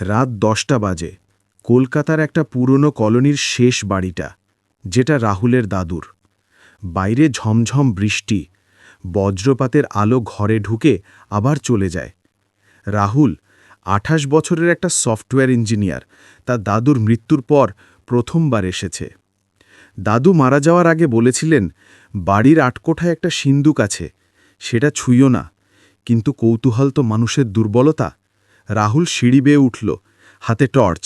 রাত দশটা বাজে। কলকাতার একটা পুরনো কলোনির শেষ বাড়িটা, যেটা রাহুলের দাদুর। বাইরে ঝমঝম বৃষ্টি, বজ্রপাতের আলো ঘরে ঢুকে আবার চলে যায়। রাহুল, আঠাশ বছরের একটা সফটওয়্যার ইঞ্জিনিয়ার, তার দাদুর মৃত্যুর পর প্রথমবার এসেছে। দাদু মারা যাওয়ার আগে বলেছিলেন, বাড়ির আটকোঠায় একটা সিন্দুক আছে, সেটা ছুঁইও না। কিন্তু কৌতূহল তো মানুষের দুর্বলতা। রাহুল সিঁড়ি বেয়ে উঠল, হাতে টর্চ।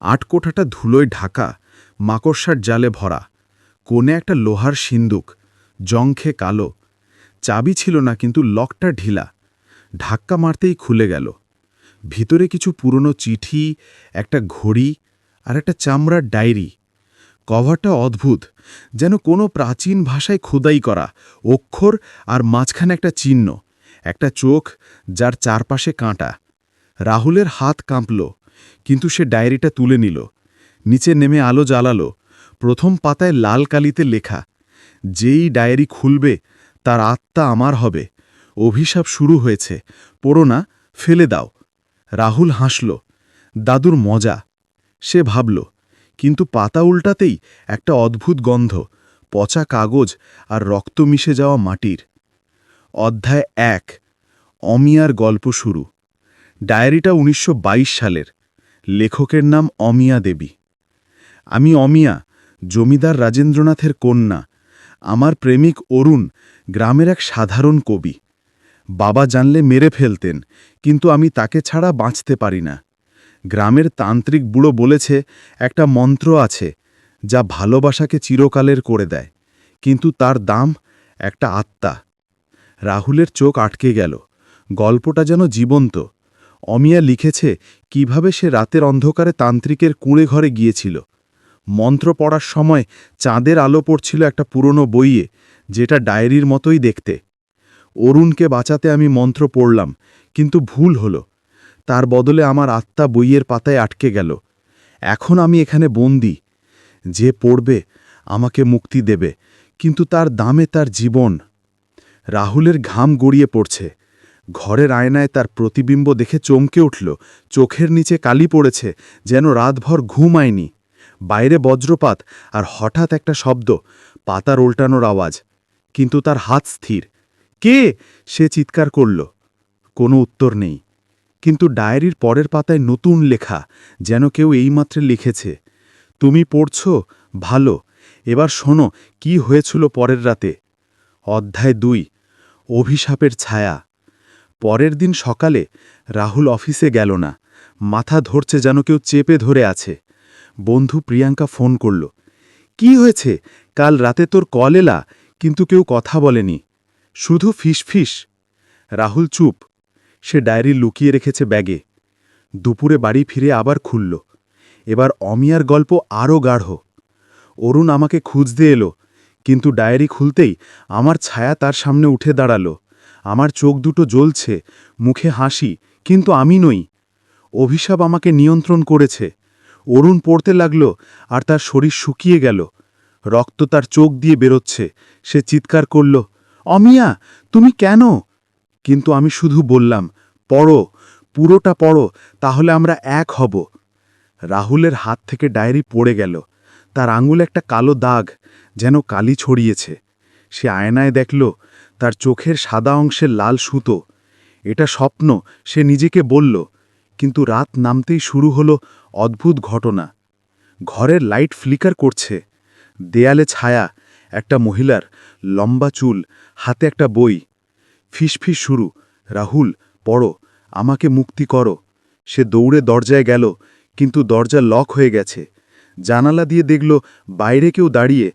আটকোঠাটা ধুলোয় ঢাকা, মাকড়সার জালে ভরা। কোণে একটা লোহার সিন্দুক জংখে কালো। চাবি ছিল না, কিন্তু লকটা ঢিলা। ধাক্কা মারতেই খুলে গেল। ভিতরে কিছু পুরনো চিঠি, একটা ঘড়ি আর একটা চামড়ার ডায়েরি। কভারটা অদ্ভুত, যেন কোনো প্রাচীন ভাষায় খোদাই করা, অক্ষর আর মাঝখানে একটা চিহ্ন, একটা চোখ যার চারপাশে কাঁটা। রাহুলের হাত কাঁপল, কিন্তু সে ডায়েরিটা তুলে নিল। নিচে নেমে আলো জ্বালালো। প্রথম পাতায় লাল কালিতে লেখা, যেই ডায়েরি খুলবে, তার আত্মা আমার হবে। অভিশাপ শুরু হয়েছে। পড়ো না ফেলে দাও। রাহুল হাসল, দাদুর মজা। সে ভাবল, কিন্তু পাতা উল্টাতেই একটা অদ্ভুত গন্ধ, পচা কাগজ আর রক্ত মিশে যাওয়া মাটির। অধ্যায় এক, অমিয়ার গল্প শুরু। ডায়েরিটা উনিশশো বাইশ সালের। লেখকের নাম অমিয়া দেবী। আমি অমিয়া, জমিদার রাজেন্দ্রনাথের কন্যা। আমার প্রেমিক অরুণ গ্রামের এক সাধারণ কবি। বাবা জানলে মেরে ফেলতেন, কিন্তু আমি তাকে ছাড়া বাঁচতে পারি না। গ্রামের তান্ত্রিক বুড়ো বলেছে, একটা মন্ত্র আছে, যা ভালোবাসাকে চিরকালের করে দেয়, কিন্তু তার দাম একটা আত্মা। রাহুলের চোখ আটকে গেল। গল্পটা যেন জীবন্ত অমিয়া লিখেছে কীভাবে সে রাতের অন্ধকারে তান্ত্রিকের কুঁড়ে ঘরে গিয়েছিল। মন্ত্র পড়ার সময় চাঁদের আলো পড়ছিল একটা পুরনো বইয়ে, যেটা ডায়েরির মতোই দেখতে। অরুণকে বাঁচাতে আমি মন্ত্র পড়লাম, কিন্তু ভুল হলো। তার বদলে আমার আত্মা বইয়ের পাতায় আটকে গেল। এখন আমি এখানে বন্দি। যে পড়বে, আমাকে মুক্তি দেবে, কিন্তু তার দামে তার জীবন। রাহুলের ঘাম গড়িয়ে পড়ছে। ঘরের আয়নায় তার প্রতিবিম্ব দেখে চমকে উঠল। চোখের নিচে কালি পড়েছে, যেন রাতভর ঘুম আয়নি। বাইরে বজ্রপাত আর হঠাৎ একটা শব্দ, পাতার উল্টানোর আওয়াজ। কিন্তু তার হাত স্থির। কে? সে চিৎকার করল। কোনো উত্তর নেই। কিন্তু ডায়েরির পরের পাতায় নতুন লেখা, যেন কেউ এইমাত্র লিখেছে। তুমি পড়ছ? ভালো। এবার শোনো, কি হয়েছিল পরের রাতে? অধ্যায় দুই, অভিশাপের ছায়া। পরের দিন সকালে রাহুল অফিসে গেল না। মাথা ধরছে যেন কেউ চেপে ধরে আছে। বন্ধু প্রিয়াঙ্কা ফোন করল, কি হয়েছে? কাল রাতে তোর কল এলা, কিন্তু কেউ কথা বলেনি। শুধু ফিস ফিস। রাহুল চুপ। সে ডায়েরি লুকিয়ে রেখেছে ব্যাগে। দুপুরে বাড়ি ফিরে আবার খুলল। এবার অমিয়ার গল্প আরও গাঢ়। অরুণ আমাকে খুঁজতে এলো, কিন্তু ডায়েরি খুলতেই আমার ছায়া তার সামনে উঠে দাঁড়াল। আমার চোখ দুটো জ্বলছে, মুখে হাসি, কিন্তু আমি নই। অভিশাপ আমাকে নিয়ন্ত্রণ করেছে। অরুণ পড়তে লাগল, আর তার শরীর শুকিয়ে গেল। রক্ত তার চোখ দিয়ে বেরোচ্ছে। সে চিৎকার করল, অমিয়া, তুমি কেন? কিন্তু আমি শুধু বললাম, পড়ো, পুরোটা পড়ো, তাহলে আমরা এক হব। রাহুলের হাত থেকে ডায়েরি পড়ে গেল। তার আঙুল একটা কালো দাগ যেন কালি ছড়িয়েছে। সে আয়নায় দেখল তার চোখের সাদা অংশের লাল সুতো। এটা স্বপ্ন, সে নিজেকে বলল, কিন্তু রাত নামতেই শুরু হলো অদ্ভুত ঘটনা। ঘরের লাইট ফ্লিকার করছে। দেয়ালে ছায়া, একটা মহিলার লম্বা চুল, হাতে একটা বই। ফিসফিস শুরু, রাহুল, পড়ো, আমাকে মুক্তি করো। সে দৌড়ে দরজায় গেল, কিন্তু দরজা লক হয়ে গেছে। জানালা দিয়ে দেখল, বাইরে কেউ দাঁড়িয়ে